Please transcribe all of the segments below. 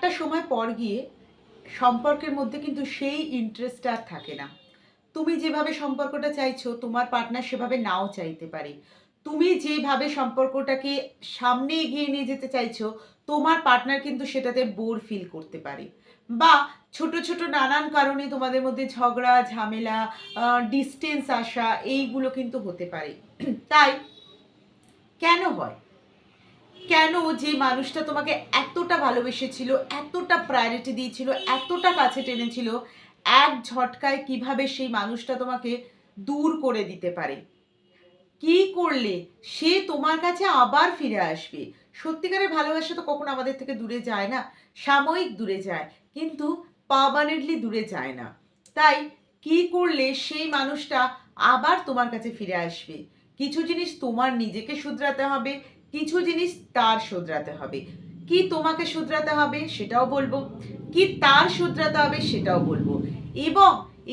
একটা সময় পর গিয়ে সম্পর্কের মধ্যে কিন্তু সেই ইন্টারেস্ট আর থাকে না। তুমি যেভাবে সম্পর্কটা চাইছো, তোমার পার্টনার সেভাবে নাও চাইতে পারে। তুমি যেভাবে সম্পর্কটাকে সামনে এগিয়ে নিয়ে যেতে চাইছো, তোমার পার্টনার কিন্তু সেটাতে বোর ফিল করতে পারে। বা ছোট ছোট নানান কারণে তোমাদের মধ্যে ঝগড়া, ঝামেলা ডিস্টেন্স আসা, এইগুলো কিন্তু হতে পারে। তাই কেন হয়? কেন যে মানুষটা তোমাকে এতটা ভালোবেসেছিল, এতটা প্রায়োরিটি দিয়েছিল, এতটা কাছে টেনেছিল, এক ঝটকায় কীভাবে সেই মানুষটা তোমাকে দূর করে দিতে পারে? কি করলে সে তোমার কাছে আবার ফিরে আসবে? সত্যিকারের ভালোবাসা তো কখনো আমাদের থেকে দূরে যায় না, সাময়িক দূরে যায়, কিন্তু পারমানেন্টলি দূরে যায় না। তাই কি করলে সেই মানুষটা আবার তোমার কাছে ফিরে আসবে? কিছু জিনিস তোমার নিজেকে শুধরাতে হবে কিছু জিনিস তার শুধরাতে হবে। কি তোমাকে শুধরাতে হবে সেটাও বলব, কি তার শুধরাতে হবে সেটাও বলব। এবং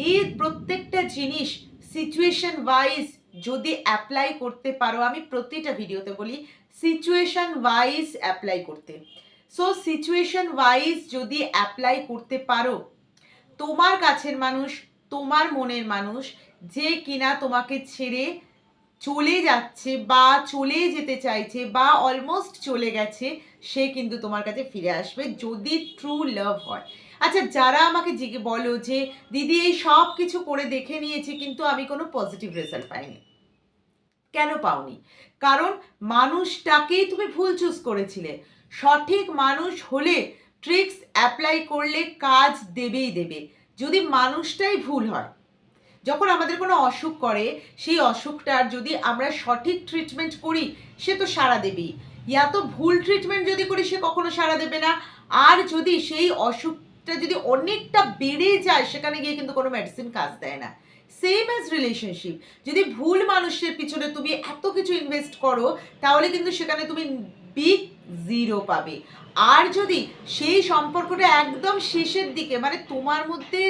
এই প্রত্যেকটা জিনিস সিচুয়েশন ওয়াইজ যদি অ্যাপ্লাই করতে পারো, আমি প্রতিটা ভিডিওতে বলি সিচুয়েশন ওয়াইজ অ্যাপ্লাই করতে। সো সিচুয়েশন ওয়াইজ যদি অ্যাপ্লাই করতে পারো, তোমার কাছের মানুষ, তোমার মনের মানুষ, যে কিনা তোমাকে ছেড়ে চলে যাচ্ছে বা চলে যেতে চাইছে বা অলমোস্ট চলে গেছে, সে কিন্তু তোমার কাছে ফিরে আসবে যদি ট্রু লাভ হয়। আচ্ছা যারা আমাকে জিজ্ঞে বলো যে, দিদি, এই সব কিছু করে দেখে নিয়েছি, কিন্তু আমি কোনো পজিটিভ রেজাল্ট পাইনি। কেন পাওনি? কারণ মানুষটাকেই তুমি ভুল চুজ করেছিলে। সঠিক মানুষ হলে ট্রিক্স অ্যাপ্লাই করলে কাজ দেবেই দেবে। যদি মানুষটাই ভুল হয় যখন আমাদের কোনো অসুখ করে, সেই অসুখটার যদি আমরা সঠিক ট্রিটমেন্ট করি, সে তো সাড়া দেবেই। ইয়া তো ভুল ট্রিটমেন্ট যদি করি, সে কখনো সাড়া দেবে না। আর যদি সেই অসুখটা যদি অনেকটা বেড়ে যায়, সেখানে গিয়ে কিন্তু কোনো মেডিসিন কাজ দেয় না। সেম অ্যাজ রিলেশনশিপ যদি ভুল মানুষের পিছনে তুমি এত কিছু ইনভেস্ট করো, তাহলে কিন্তু সেখানে তুমি বিগ জিরো পাবে। আর যদি সেই সম্পর্কটা একদম শেষের দিকে মানে তোমার মধ্যে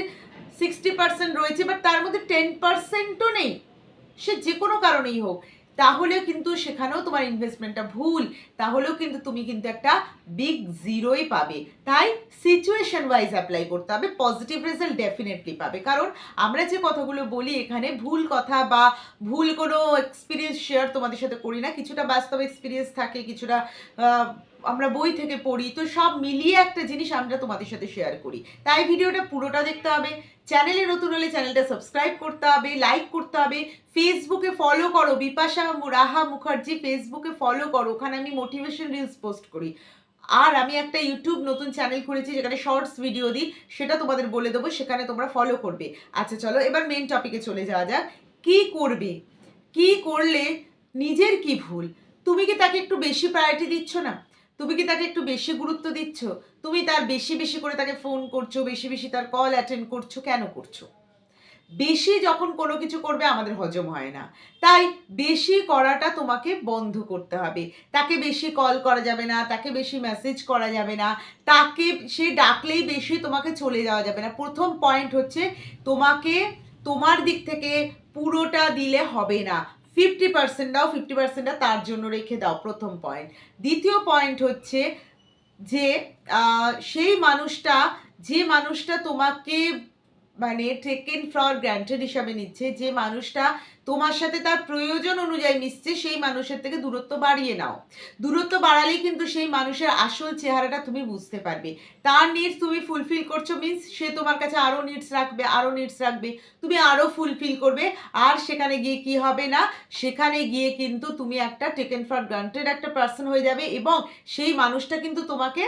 সিক্সটি পার্সেন্ট রয়েছে বাট তার মধ্যে টেন পার্সেন্টও নেই। সে যে কোনো কারণেই হোক। তাহলেও কিন্তু সেখানেও তোমার ইনভেস্টমেন্টটা ভুল। তাহলেও কিন্তু তুমি কিন্তু একটা বিগ জিরোই পাবে। তাই সিচুয়েশন ওয়াইজ অ্যাপ্লাই করতে হবে পজিটিভ রেজাল্ট ডেফিনেটলি পাবে। কারণ আমরা যে কথাগুলো বলি এখানে ভুল কথা বা ভুল কোনো এক্সপিরিয়েন্স শেয়ার তোমাদের সাথে করি না। কিছুটা বাস্তব এক্সপিরিয়েন্স থাকে, কিছুটা আমরা বই থেকে পড়ি, তো সব মিলিয়ে একটা জিনিস আমরা তোমাদের সাথে শেয়ার করি। তাই ভিডিওটা পুরোটা দেখতে হবে। চ্যানেলে নতুন হলে চ্যানেলটা সাবস্ক্রাইব করতে হবে লাইক করতে হবে। ফেসবুকে ফলো করো, বিপাশা রাহা মুখার্জি ফেসবুকে ফলো করো, ওখানে আমি মোটিভেশন রিলস পোস্ট করি। আর আমি একটা ইউটিউব নতুন চ্যানেল খুলেছি, যেখানে শর্টস ভিডিও দিই, সেটা তোমাদের বলে দেবো, সেখানে তোমরা ফলো করবে। আচ্ছা চলো, এবার মেন টপিকে চলে যাওয়া যাক। কি করবে? কি করলে নিজের কি ভুল? তুমি কি তাকে একটু বেশি প্রায়োরিটি দিচ্ছ না? তুমি কি তাকে একটু বেশি গুরুত্ব দিচ্ছ? তুমি তার বেশি বেশি করে তাকে ফোন করছ, বেশি বেশি তার কল অ্যাটেন্ড করছ, কেন করছ? বেশি যখন কোনো কিছু করবে আমাদের হজম হয় না। তাই বেশি করাটা তোমাকে বন্ধ করতে হবে। তাকে বেশি কল করা যাবে না, তাকে বেশি মেসেজ করা যাবে না, তাকে সে ডাকলেই বেশি তোমাকে চলে যাওয়া যাবে না। প্রথম পয়েন্ট হচ্ছে তোমাকে তোমার দিক থেকে পুরোটা দিলে হবে না। ফিফটি পার্সেন্ট দাও ফিফটি পার্সেন্টটা তার জন্য রেখে দাও, প্রথম পয়েন্ট দ্বিতীয় পয়েন্ট হচ্ছে যে সেই মানুষটা, যে মানুষটা তোমাকে মানে টেকেন ফর গ্রান্টেড হিসাবে নিচ্ছে, যে মানুষটা তোমার সাথে তার প্রয়োজন অনুযায়ী মিশছে, সেই মানুষের থেকে দূরত্ব বাড়িয়ে নাও। দূরত্ব বাড়ালেই কিন্তু সেই মানুষের আসল চেহারাটা তুমি বুঝতে পারবে। তার নিডস তুমি ফুলফিল করছ মিন্স সে তোমার কাছে আরও নিডস রাখবে আরও নিডস রাখবে। তুমি আরও ফুলফিল করবে, আর সেখানে গিয়ে কি হবে না? সেখানে গিয়ে কিন্তু তুমি একটা টেকেন ফর গ্রান্টেড একটা পার্সন হয়ে যাবে এবং সেই মানুষটা কিন্তু তোমাকে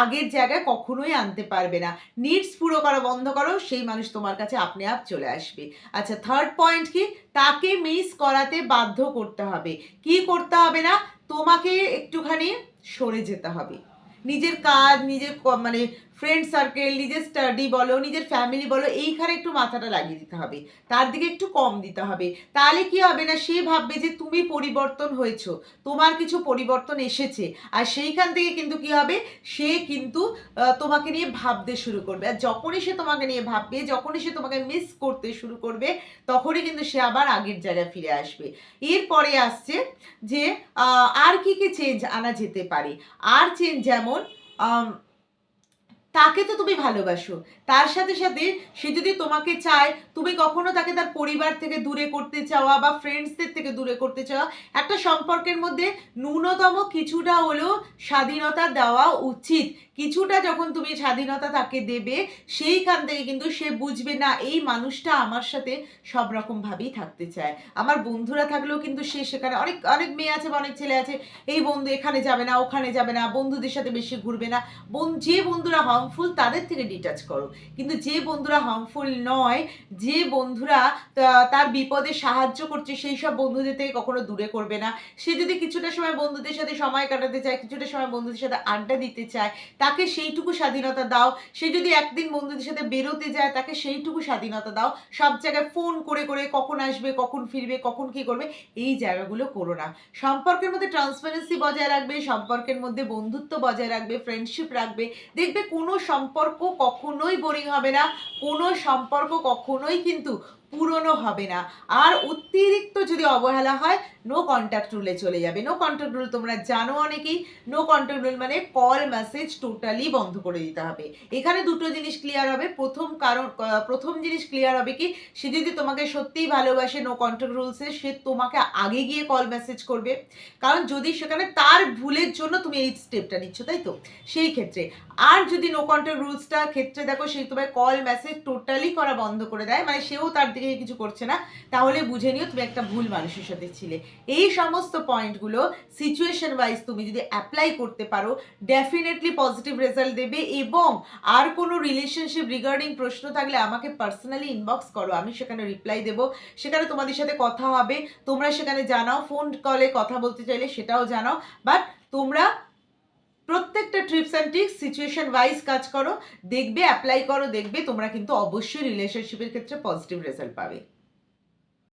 আগের জায়গায় কখনোই আনতে পারবে না। নিডস পুরো করা, বন্ধ করো, সেই মানুষ তোমার কাছে আপনি আপ চলে আসবে। আচ্ছা থার্ড পয়েন্ট কি? তাকে মিস করাতে বাধ্য করতে হবে। কি করতে হবে না? তোমাকে একটুখানি সরে যেতে হবে। নিজের কাজ, নিজের মানে ফ্রেন্ড সার্কেল নিজের স্টাডি বলো, নিজের ফ্যামিলি বলো, এইখানে একটু মাথাটা লাগিয়ে দিতে হবে। তার দিকে একটু কম দিতে হবে। তাহলে কি হবে না, সে ভাববে যে তুমি পরিবর্তন হয়েছো, তোমার কিছু পরিবর্তন এসেছে। আর সেইখান থেকে কিন্তু কি হবে? সে কিন্তু তোমাকে নিয়ে ভাবতে শুরু করবে। আর যখনই সে তোমাকে নিয়ে ভাববে, যখনই সে তোমাকে মিস করতে শুরু করবে, তখনই কিন্তু সে আবার আগের জায়গায় ফিরে আসবে। এরপরে আসছে যে আর কি কি চেঞ্জ আনা যেতে পারে? আর চেঞ্জ যেমন তাকে তো তুমি ভালোবাসো। তার সাথে সাথে সে যদি তোমাকে চায়, তুমি কখনো তাকে তার পরিবার থেকে দূরে করতে চাওয়া বা ফ্রেন্ডসদের থেকে দূরে করতে চাওয়া, একটা সম্পর্কের মধ্যে ন্যূনতম কিছুটা হলেও স্বাধীনতা দেওয়া উচিত। কিছুটা যখন তুমি স্বাধীনতা তাকে দেবে, সেইখান থেকে কিন্তু সে বুঝবে, না, এই মানুষটা আমার সাথে সব রকমভাবেই থাকতে চায়। আমার বন্ধুরা থাকলেও কিন্তু সে সেখানে অনেক অনেক মেয়ে আছে বা অনেক ছেলে আছে, এই বন্ধু এখানে যাবে না, ওখানে যাবে না, বন্ধুদের সাথে বেশি ঘুরবে না। যে বন্ধুরা হার্মফুল তাদের থেকে ডিটাচ করো। কিন্তু যে বন্ধুরা হার্মফুল নয়, যে বন্ধুরা তার বিপদে সাহায্য করছে, সেই সব বন্ধুদের থেকে কখনো দূরে করবে না। সে যদি কিছুটা সময় বন্ধুদের সাথে সময় কাটাতে চায়, কিছুটা সময় বন্ধুদের সাথে আড্ডা দিতে চায়, তাকে সেইটুকু স্বাধীনতা দাও। সে যদি একদিন বন্ধুদের সাথে বেরোতে যায়, তাকে সেইটুকু স্বাধীনতা দাও। সব জায়গায় ফোন করে করে কখন আসবে, কখন ফিরবে, কখন কি করবে, এই জায়গাগুলো করো না। সম্পর্কের মধ্যে ট্রান্সপারেন্সি বজায় রাখবে, সম্পর্কের মধ্যে বন্ধুত্ব বজায় রাখবে ফ্রেন্ডশিপ রাখবে। দেখবে কোনো সম্পর্ক কখনোই বোরিং হবে না। কোনো সম্পর্ক কখনোই কিন্তু পুরনো হবে না। আর অতিরিক্ত যদি অবহেলা হয় নো কন্ট্যাক্ট রুলে চলে যাবে। নো কন্ট্যাক্ট রুল তোমরা জানো অনেকেই। নো কন্ট্যাক্ট রুল মানে কল মেসেজ টোটালি বন্ধ করে দিতে হবে। এখানে দুটো জিনিস ক্লিয়ার হবে। প্রথম কারণ প্রথম জিনিস ক্লিয়ার হবে কি, সে যদি তোমাকে সত্যিই ভালোবাসে নো কন্ট্যাক্ট রুলসে সে তোমাকে আগে গিয়ে কল মেসেজ করবে। কারণ যদি সেখানে তার ভুলের জন্য তুমি এই স্টেপটা নিচ্ছ, তাই তো? সেই ক্ষেত্রে। আর যদি নো কন্ট্যাক্ট রুলসটার ক্ষেত্রে দেখো, সে তোমার কল মেসেজ টোটালি করা বন্ধ করে দেয় মানে সেও তার দিকে কিছু করছে না, তাহলে বুঝে নিও তুমি একটা ভুল মানুষের সাথে ছিলে। এই সমস্ত পয়েন্টগুলো সিচুয়েশন ওয়াইজ তুমি যদি অ্যাপ্লাই করতে পারো ডেফিনেটলি পজিটিভ রেজাল্ট দেবে এবং আর কোনো রিলেশনশিপ রিগার্ডিং প্রশ্ন থাকলে আমাকে পার্সোনালি ইনবক্স করো, আমি সেখানে রিপ্লাই দেবো। সেখানে তোমাদের সাথে কথা হবে, তোমরা সেখানে জানাও ফোন কলে কথা বলতে চাইলে সেটাও জানাও বাট তোমরা প্রত্যেকটা trips and tricks situation wise কাজ করো, দেখবে অ্যাপ্লাই করো, দেখবে, তোমরা কিন্তু অবশ্যই রিলেশনশিপের ক্ষেত্রে পজিটিভ রেজাল্ট পাবে।